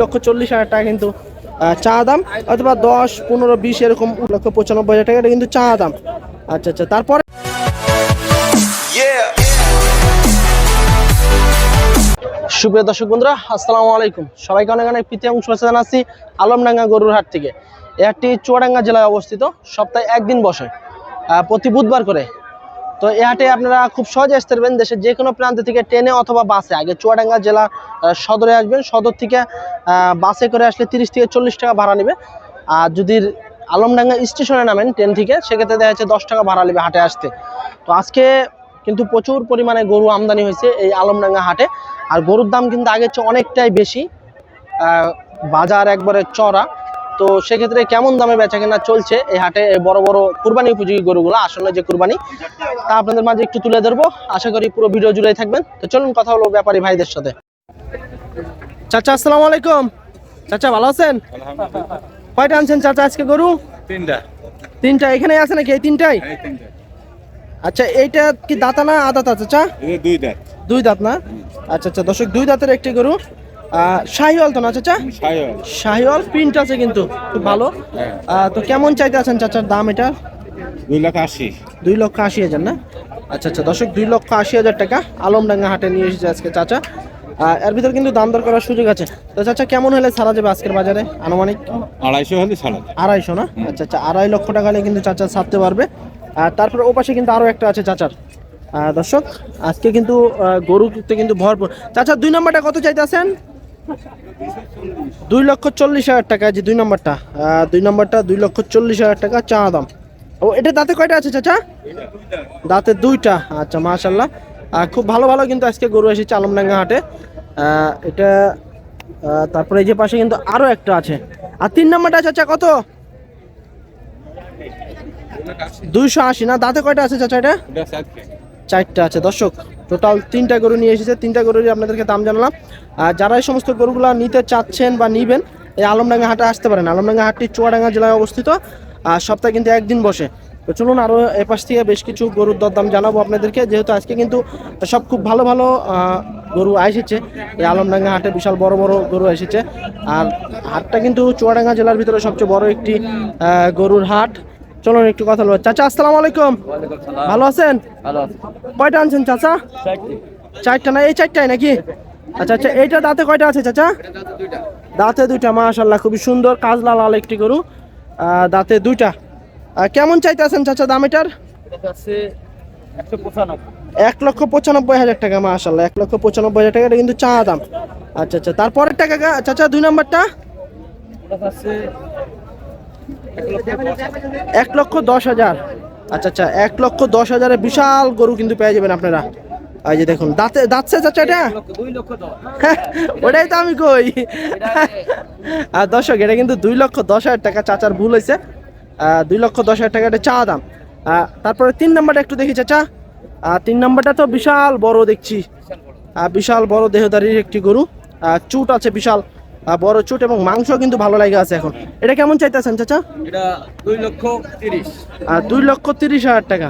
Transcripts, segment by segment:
লক্ষ চল্লিশ হাজার টাকা কিন্তু চা দাম, অথবা দশ, পনেরো, বিশ, এরকম লক্ষ পঁচানব্বই হাজার টাকা এটা কিন্তু চা দাম। আচ্ছা আচ্ছা তারপরে? সুপ্রিয় দর্শক বন্ধুরা, আসসালামু আলাইকুম। সবাইকে অনেক অনেক প্রীতি এবং শুভেচ্ছা জানাচ্ছি আলমডাঙ্গা গরুর হাট থেকে। হাটটি চুয়াডাঙ্গা জেলায় অবস্থিত, সপ্তাহে একদিন বসে। প্রতি বুধবার করে তো এই হাটে আপনারা খুব সহজে আসতে পারবেন দেশের যে কোনো প্রান্ত থেকে ট্রেনে অথবা বাসে। আগে চুয়াডাঙ্গা জেলা সদরে আসবেন, সদর থেকে বাসে করে আসলে তিরিশ থেকে চল্লিশ টাকা ভাড়া নেবে। আর যদি আলমডাঙ্গা স্টেশনে নামেন ট্রেন থেকে, সেক্ষেত্রে দেখা যাচ্ছে দশ টাকা ভাড়া নেবে হাটে আসতে। তো আজকে কিন্তু প্রচুর পরিমাণে গরু আমদানি হয়েছে এই আলমডাঙ্গা হাটে। আর গরুর দাম কিন্তু আগের চেয়ে অনেকটাই বেশি। বাজার একবারে চড়া তো সেক্ষেত্রে কেমন দামে বেচা কেনা চলছে এই হাটে বড় বড় কুরবানি উপযোগী গরুগুলো আসলে যে কুরবানি তা আপনাদের মাঝে একটু তুলে ধরবো। আশা করি পুরো ভিডিও জুড়েই থাকবেন। তো চলুন কথা হলো ব্যাপারী ভাইদের সাথে। চাচা আসসালামু আলাইকুম। চাচা ভালো আছেন? কয়টা আনছেন চাচা আজকে গরু? তিনটা। তিনটা এখানে আছে নাকি এই তিনটাই? আচ্ছা এইটা কি দাতা না আদাতা চাচা? দুই দাঁত। দুই দাঁত না? আচ্ছা আচ্ছা দর্শক দুই দাঁতের একটি গরু। শাহিওয়াল তো না চাচা? শাহিওয়াল। প্রিন্ট আছে কিন্তু খুব ভালো। হ্যাঁ। তো কেমন চাইতে আছেন চাচার দাম এটা? দুই লাখ আশি। দুই লক্ষ আশি হাজার না? আচ্ছা আচ্ছা দর্শক দুই লক্ষ আশি হাজার টাকা আলমডাঙ্গা হাটে নিয়ে এসেছে আজকে চাচা। এর ভিতর কিন্তু দাম দর করার সুযোগ আছে। তো চাচা কেমন হলে ছাড়া যাবে আজকের বাজারে? আনুমানিক? আড়াইশো হলে ছাড়া আড়াইশো না? আচ্ছা আচ্ছা আড়াই লক্ষ টাকা হলে কিন্তু চাচা ছাড়তে পারবে। আর তারপরে ও পাশে কিন্তু আরও একটা আছে চাচার। দর্শক আজকে কিন্তু গরুতে কিন্তু ভরপুর। চাচা দুই নম্বরটা কত চাইতেছেন দুই লক্ষ চল্লিশ হাজার টাকা যে দুই নম্বরটা। দুই নম্বরটা দুই লক্ষ চল্লিশ হাজার টাকা চা দাম। ও, এটা দাঁতে কয়টা আছে চাচা? দাঁতে দুইটা। আচ্ছা মাশাল্লাহ খুব ভালো ভালো কিন্তু আজকে গরু এসেছে আলমডাঙ্গা হাটে। এটা তারপরে এই যে পাশে কিন্তু আরও একটা আছে। আর তিন নম্বরটা চাচা কত? দুইশো আশি না? দাঁতে কয়টা আছে চাচা এটা? চারটা আছে। দর্শক টোটাল তিনটা গরু নিয়ে এসেছে। তিনটা গরুরই আপনাদেরকে দাম জানালাম। আর যারা এই সমস্ত গরুগুলো নিতে চাচ্ছেন বা নিবেন, এই আলমডাঙ্গা হাটে আসতে পারেন। আলমডাঙ্গা হাটটি চুয়াডাঙ্গা জেলায় অবস্থিত। আর সপ্তাহে কিন্তু একদিন বসে। তো চলুন আরও এপাশ থেকে বেশ কিছু গরুর দরদাম জানাব আপনাদেরকে। যেহেতু আজকে কিন্তু সব খুব ভালো ভালো গরু এসেছে। এই আলমডাঙ্গা হাটে বিশাল বড় বড় গরু এসেছে। আর হাটটা কিন্তু চুয়াডাঙ্গা জেলার ভিতরে সবচেয়ে বড় একটি গরুর হাট। চলুন একটু কথা বলব। চাচা আসসালামু আলাইকুম। ভালো আছেন? কয়টা আনছেন চাচা? চারটা। না? এই চারটাই নাকি? আচ্ছা আচ্ছা এইটা দাঁতে কয়টা আছে চাচা? দাঁতে দুইটা। মাশাল্লাহ খুবই সুন্দর কাজলা লাল আল একটি গরু। দাঁতে দুইটা। কেমন চাইতে আছেন চাচা দাম এটার? এক লক্ষ পঁচানব্বই হাজার টাকা মাশাল্লাহ এক লক্ষ পঁচানব্বই হাজার টাকা এটা কিন্তু চা দাম। আচ্ছা আচ্ছা তারপরের টাকা চাচা দুই নম্বরটা? এক লক্ষ দশ হাজার। আচ্ছা আচ্ছা এক লক্ষ দশ হাজারে বিশাল গরু কিন্তু পেয়ে যাবেন আপনারা। এই যে দেখুন, দাঁতে দাঁতছে চাচা এটা? লক্ষ ওটাই তো আমি কই। আর দর্শক, এটা কিন্তু দুই লক্ষ দশ হাজার টাকা চাচার ভুল হয়েছে। দুই লক্ষ দশ হাজার টাকা এটা চা দাম। তারপরে তিন নাম্বারটা একটু দেখি চাচা। তিন নাম্বারটা তো বিশাল বড় দেখছি। বিশাল বড় দেহদারির একটি গরু। চুট আছে বিশাল। বড় চুট এবং মাংস কিন্তু ভালো লাগে আছে এখন। এটা কেমন চাইতেছেন চাচা? এটা দুই লক্ষ তিরিশ। আর দুই লক্ষ তিরিশ হাজার টাকা।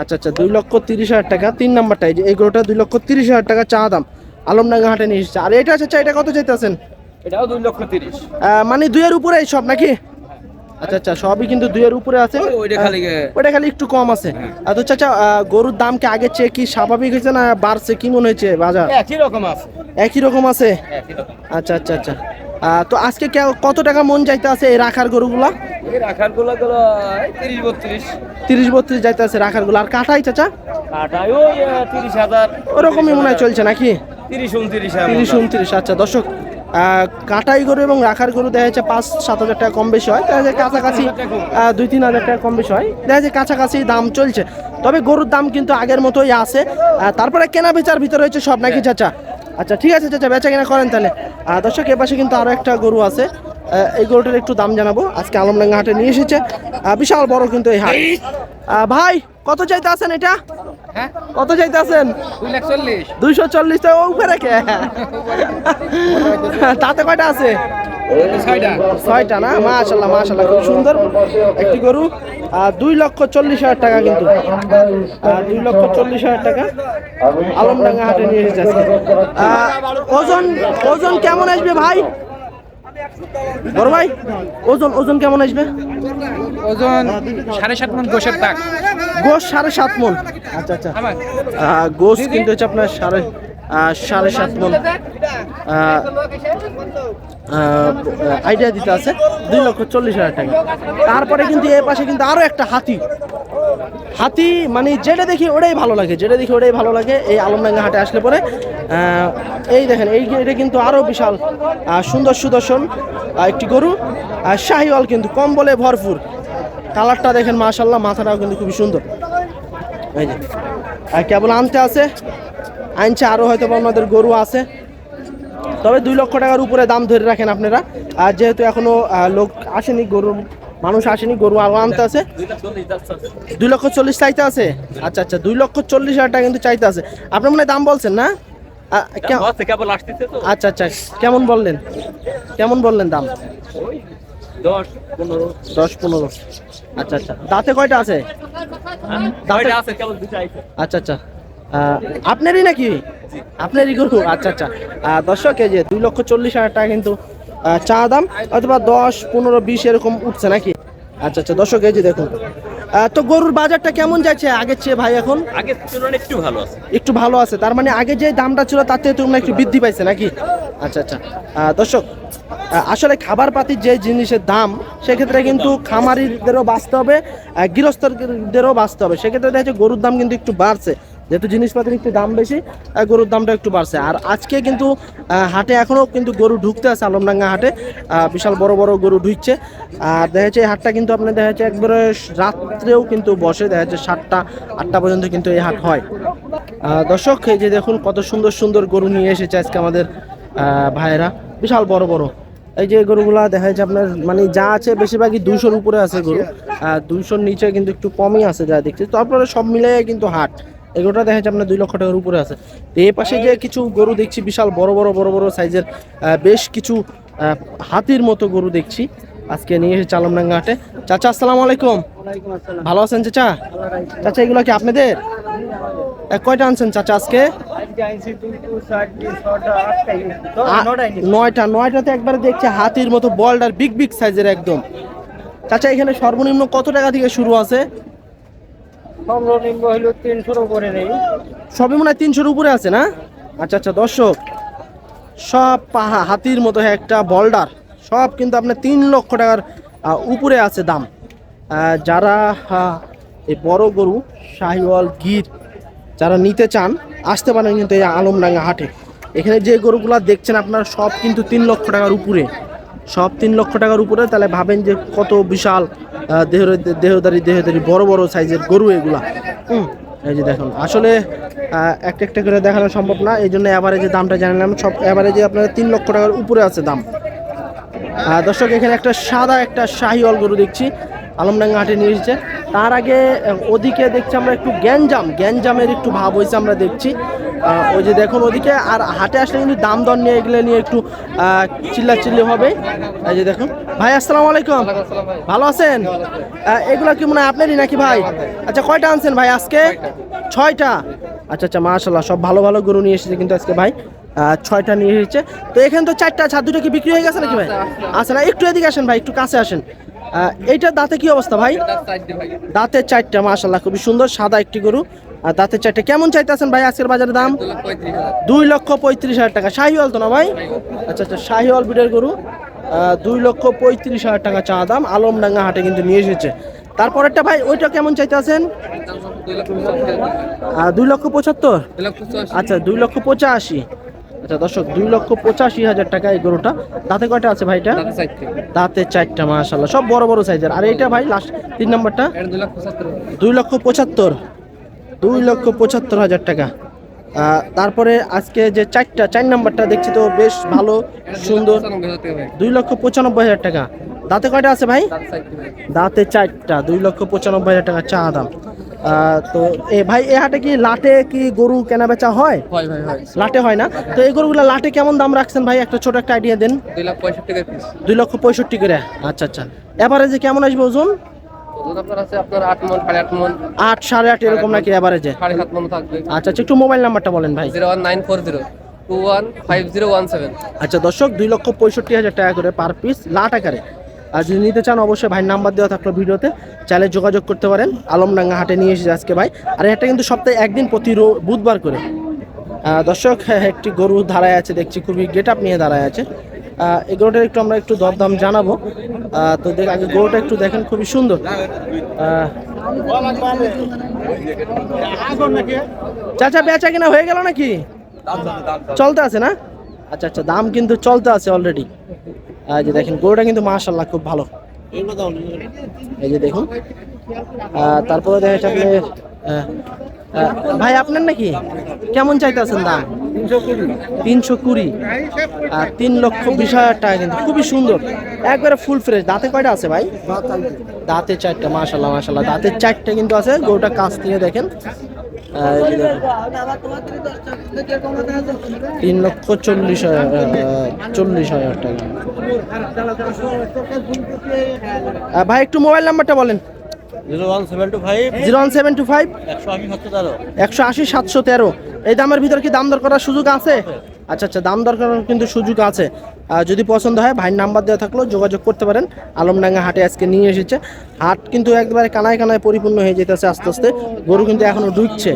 আচ্ছা আচ্ছা দুই লক্ষ তিরিশ হাজার টাকা। তিন নাম্বারটা এই গরুটা দুই লক্ষ তিরিশ হাজার টাকা চা দাম। আলমডাঙ্গা হাটে নিয়ে এসেছে। আর এটা চাচা এটা কত চাইতেছেন? এটাও দুই লক্ষ তিরিশ। মানে দুইয়ের উপরে সব নাকি? আচ্ছা আচ্ছা সবই কিন্তু দুইয়ের উপরে আছে। ওইটা খালি আহ, ওইটা খালি একটু কম আছে। আর তো চাচা গরুর দাম কি আগের চেয়ে কি স্বাভাবিক হয়েছে না বাড়ছে? কি মনে হয়েছে বাজার? একই রকম আছে। একই রকম আছে? আচ্ছা আচ্ছা আচ্ছা। তো আজকে কে- কত টাকা মন যাইতে আছে এই রাখার গরুগুলা? এই রাখারগুলো গুলো তিরিশ বত্রিশ। তিরিশ বত্রিশ যাইতে আছে রাখারগুলো। আর কাঠাই চাচা? কাটায় ওই তিরিশ হাজার। ওরকমই মনে হয় চলছে নাকি? তিরিশ উনত্রিশ তিরিশ উনত্রিশ। আচ্ছা দর্শক কাটাই গরু এবং রাখার গরু দেখা যাচ্ছে পাঁচ সাত হাজার টাকা কম বেশি হয়। দেখা যায় কাছাকাছি দুই তিন হাজার টাকা কম বেশি হয়। দেখা যায় কাছাকাছি দাম চলছে। তবে গরুর দাম কিন্তু আগের মতোই আছে। তারপরে কেনা বেচার ভিতরে হচ্ছে সব নাকি চাচা? আচ্ছা ঠিক আছে চাচা বেচা কেনা করেন তাহলে। দর্শক এ পাশে কিন্তু আরও একটা গরু আছে। এই গরুটার একটু দাম জানাব। আজকে আলমডাঙ্গা হাটে নিয়ে এসেছে। বিশাল বড় কিন্তু এই হাট। ভাই কত চাইতে আছেন এটা? হ্যাঁ? কত চাইতে আছেন দুইশো চল্লিশ তো উপরে কে তাতে কয়টা আছে? ছয়টা। ছয়টা না? মাশাল্লাহ মাশাল্লাহ খুব সুন্দর একটি গরু। আর দুই লক্ষ চল্লিশ হাজার টাকা কিন্তু। দুই লক্ষ চল্লিশ হাজার টাকা আলমডাঙ্গা হাটে নিয়ে এসেছে ওজন ওজন কেমন আসবে ভাই? বড় ভাই ওজন ওজন কেমন আসবে? ওজন সাড়ে সাত মন গোসের তাক গোশ সাড়ে সাত মন আচ্ছা আচ্ছা। আমার কিন্তু হচ্ছে আপনার সাড়ে সাড়ে সাত মন আইডিয়া দিতে আছে দুই লক্ষ চল্লিশ হাজার টাকা। তারপরে কিন্তু এ পাশে কিন্তু আরও একটা হাতি। হাতি মানে যেটা দেখি ওটাই ভালো লাগে, যেটা দেখি ওটাই ভালো লাগে এই আলমডাঙ্গা হাটে আসলে পরে। এই দেখেন, এই এটা কিন্তু আরও বিশাল সুন্দর সুদর্শন একটি গরু। আর শাহিওয়াল কিন্তু কম বলে ভরপুর। কালারটা দেখেন মাশাল্লাহ মাথাটাও কিন্তু খুবই সুন্দর। এই যে কেবল আনতে আছে, আনছে আরও হয়তো আমাদের গরু আছে। তবে দুই লক্ষ টাকার উপরে দাম ধরে রাখেন আপনারা। আর যেহেতু এখনও লোক আসেনি গরু মানুষ আসেনি গরু আরও আনতে আছে। দুই লক্ষ চল্লিশ চাইতে আছে? আচ্ছা আচ্ছা দুই লক্ষ চল্লিশ হাজার টাকা কিন্তু চাইতে আছে। আপনার মনে হয় দাম বলছেন না? আচ্ছা আচ্ছা কেমন বললেন? কেমন বললেন দাম? দশ পনেরো। আচ্ছা আচ্ছা দাঁতে কয়টা আছে? আইছে আচ্ছা আচ্ছা আপনারই নাকি? আপনারই গরু? আচ্ছা আচ্ছা দর্শক এই যে দুই লক্ষ চল্লিশ হাজার টাকা কিন্তু চা দাম অথবা দশ পনেরো বিশ এরকম উঠছে নাকি? আচ্ছা আচ্ছা দর্শক এই যে দেখুন। তো গরুর বাজারটা কেমন যাচ্ছে আগের চেয়ে ভাই এখন? তুলনায় একটু ভালো আছে। একটু ভালো আছে তার মানে আগে যে দামটা ছিল তার থেকে তোমরা একটু বৃদ্ধি পাইছে নাকি? আচ্ছা আচ্ছা। দর্শক আসলে খাবার পাতির যে জিনিসের দাম সেক্ষেত্রে কিন্তু খামারিদেরও বাঁচতে হবে গৃহস্থদেরও বাঁচতে হবে। সেক্ষেত্রে দেখা যাচ্ছে গরুর দাম কিন্তু একটু বাড়ছে। যেহেতু জিনিসপাতির একটু দাম বেশি গরুর দামটা একটু বাড়ছে। আর আজকে কিন্তু হাটে এখনও কিন্তু গরু ঢুকতে আছে আলমডাঙ্গা হাটে। বিশাল বড় বড় গরু ঢুকছে। আর দেখা যাচ্ছে এই হাটটা কিন্তু আপনার দেখা যাচ্ছে একবারে রাত্রেও কিন্তু বসে, দেখা যাচ্ছে সাতটা, আটটা পর্যন্ত কিন্তু এই হাট হয়। দর্শক, এই যে দেখুন কত সুন্দর সুন্দর গরু নিয়ে এসেছে আজকে আমাদের ভাইয়েরা। বিশাল বড় বড়। এই যে গরুগুলা দেখা যাচ্ছে আপনার মানে যা আছে বেশিরভাগই দুশোর উপরে আছে গরু। দুশোর নিচে কিন্তু একটু কমই আছে যা দেখছি। তারপরে সব মিলে কিন্তু হাট। এগুলোটা দেখা যাচ্ছে আপনার দুই লক্ষ টাকার উপরে আছে। তো এই পাশে যে কিছু গরু দেখছি, বিশাল বড় বড় বড় বড় সাইজের বেশ কিছু হাতির মতো গরু দেখছি। আজকে নিয়ে এসেছে চালমডাঙ্গা হাটে। চাচা, আসসালামু আলাইকুম। ভালো আছেন চাচা? চাচা, এগুলো কি আপনাদের? কয়টা আনছেন চাচা আজকে? নয়টা নয়টাতে একবারে দেখছি হাতির মতো বল্ডার বিগ বিগ সাইজের একদম। চাচা, এখানে সর্বনিম্ন কত টাকা থেকে শুরু আছে? সর্বনিম্ন হইল তিনশোর উপরে নেই। সবই মনে হয় তিনশোর উপরে আছে না? আচ্ছা আচ্ছা দর্শক, সব পাহা হাতির মতো একটা বল্ডার, সব কিন্তু আপনার তিন লক্ষ টাকার উপরে আছে দাম। যারা এই বড় গরু, শাহিওয়াল গির, যারা নিতে চান, আসতে পারেন কিন্তু এই আলমডাঙ্গা হাটে। এখানে যে গরুগুলা দেখছেন আপনারা, সব কিন্তু তিন লক্ষ টাকার উপরে। সব তিন লক্ষ টাকার উপরে, তাহলে ভাবেন যে কত বিশাল দেহ দেহদারি দেহদারি বড় বড় সাইজের গরু এগুলা। হুম। এই যে দেখুন আসলে একটা একটা করে দেখানো সম্ভব না এই জন্য অ্যাভারেজের দামটা জানালাম সব অ্যাভারেজে আপনার তিন লক্ষ টাকার উপরে আছে দাম। দর্শক এখানে একটা সাদা একটা শাহিওয়াল গরু দেখছি আলমডাঙ্গা হাটে নিয়ে এসেছে। তার আগে ওদিকে দেখছি আমরা একটু গ্যাঞ্জাম গ্যাঞ্জামের একটু ভাব হয়েছে আমরা দেখছি। ওই যে দেখুন ওদিকে আর হাটে আসলে কিন্তু দাম দর নিয়ে এগুলো নিয়ে একটু চিল্লাচিল্লি হবে। এই যে দেখুন। ভাই আসসালামু আলাইকুম। ভালো আছেন? এগুলো কি মনে হয় আপনারই নাকি ভাই? আচ্ছা কয়টা আনছেন ভাই আজকে? ছয়টা? আচ্ছা আচ্ছা মাশাল্লাহ সব ভালো ভালো গরু নিয়ে এসেছে কিন্তু আজকে ভাই। ছয়টা নিয়ে এসেছে। তো এখানে তো চারটা ছাদ দুটো কি বিক্রি হয়ে গেছে নাকি ভাই? আচ্ছা না একটু এদিকে আসেন ভাই একটু কাছে আসেন। আহ, এইটার দাঁতে কি অবস্থা ভাই? দাঁতের চারটা মাশাল্লাহ খুবই সুন্দর সাদা একটি গরু। আর দাঁতের চারটা কেমন চাইতেছেন ভাই আজকের বাজারের দাম? দুই লক্ষ পঁয়ত্রিশ হাজার টাকা। শাহিওয়াল তো না ভাই? আচ্ছা আচ্ছা শাহিওয়াল বিডের গরু। দুই লক্ষ পঁয়ত্রিশ হাজার টাকা চা দাম। আলমডাঙ্গা হাটে কিন্তু নিয়ে এসেছে। তারপরেরটা ভাই, ওইটা কেমন চাইতে আছেন দুই লক্ষ পঁচাত্তর? আচ্ছা দুই লক্ষ পঁচাশি। আচ্ছা দর্শক, দুই লক্ষ পঁচাশি হাজার টাকা এই গরুটা। দাঁতে কয়টা আছে ভাইটা দাঁতে চারটা মাশাল্লাহ সব বড় বড় সাইজের। আর এইটা ভাই লাস্ট তিন নম্বরটা? দুই লক্ষ পঁচাত্তর। দুই লক্ষ পঁচাত্তর হাজার টাকা। তারপরে আজকে যে চারটা চার নাম্বারটা দেখছি তো বেশ ভালো সুন্দর। দুই লক্ষ পঁচানব্বই হাজার টাকা। দাঁতে কয়টা আছে ভাই? দাঁতে চারটা দুই লক্ষ পঁচানব্বই হাজার টাকা চা দাম। তো এ ভাই এ হাটে কি লাটে কি গরু কেনা বেচা হয় লাটে হয় না? তো এই গরুগুলো লাটে কেমন দাম রাখছেন ভাই? একটা ছোট একটা আইডিয়া দেন। দুই লক্ষ পঁয়ষট্টি করে। আচ্ছা আচ্ছা। এভারেজে কেমন আসবে ওজন? ওজন আপনার আছে আপনার আট মন সাড়ে আট মন। আট সাড়ে আট এরকম নাকি সাড়ে সাত মন থাকবে। আচ্ছা আচ্ছা একটু মোবাইল নাম্বারটা বলেন ভাই। Zero one nine four zero two one five zero one seven. আচ্ছা দর্শক দুই লক্ষ পঁয়ষট্টি হাজার টাকা করে পার পিস লাট আকারে। আর যদি নিতে চান অবশ্যই ভাইয়ের নাম্বার দেওয়া থাকল ভিডিওতে। চাইলে যোগাযোগ করতে পারেন। আলমডাঙ্গা হাটে নিয়ে এসেছে আজকে ভাই। আর এটা কিন্তু সপ্তাহে একদিন প্রতি বুধবার করে। দর্শক হ্যাঁ, একটি গরু দাঁড়ায় আছে দেখছি খুবই গেট আপ নিয়ে দাঁড়ায় আছে। এই গরুটার একটু আমরা একটু দরদাম জানাব। তো দেখ, আগে গরুটা একটু দেখেন, খুবই সুন্দর। চাচা, বেচা কিনা হয়ে গেল নাকি? চলতে আছে না? আচ্ছা আচ্ছা দাম কিন্তু চলতে আছে অলরেডি যে দেখেন, গরুটা কিন্তু মাশাল্লাহ খুব ভালো। এই যে দেখুন। তারপরে দেখা যাচ্ছে আপনি ভাই, আপনার নাকি? কেমন চাইতেছেন দাম? তিনশো কুড়ি। আর তিন লক্ষ বিশ হাজার টাকা কিন্তু খুবই সুন্দর। একবারে ফুল ফ্রেশ দাঁতে কয়টা আছে ভাই? দাঁতে চারটা মাশাল্লাহ মাশাল্লাহ দাঁতের চারটা কিন্তু আছে। গরুটা কাছ থেকে দেখেন। তিন লক্ষ চল্লিশ চল্লিশ হাজার টাকা। ভাই, একটু মোবাইল নাম্বারটা বলেন। Zero one seven two five. একশো আশি সাতশো তেরো। এই দামের ভিতর কি দাম দর করার সুযোগ আছে? আচ্ছা আচ্ছা দাম দর করার কিন্তু সুযোগ আছে। যদি পছন্দ হয় ভাইয়ের নাম্বার দেওয়া থাকলেও যোগাযোগ করতে পারেন। আলমডাঙ্গা হাটে আজকে নিয়ে এসেছে। হাট কিন্তু একবারে কানায় কানায় পরিপূর্ণ হয়ে যেতেছে আস্তে আস্তে। গরু কিন্তু এখনও ঢুকছে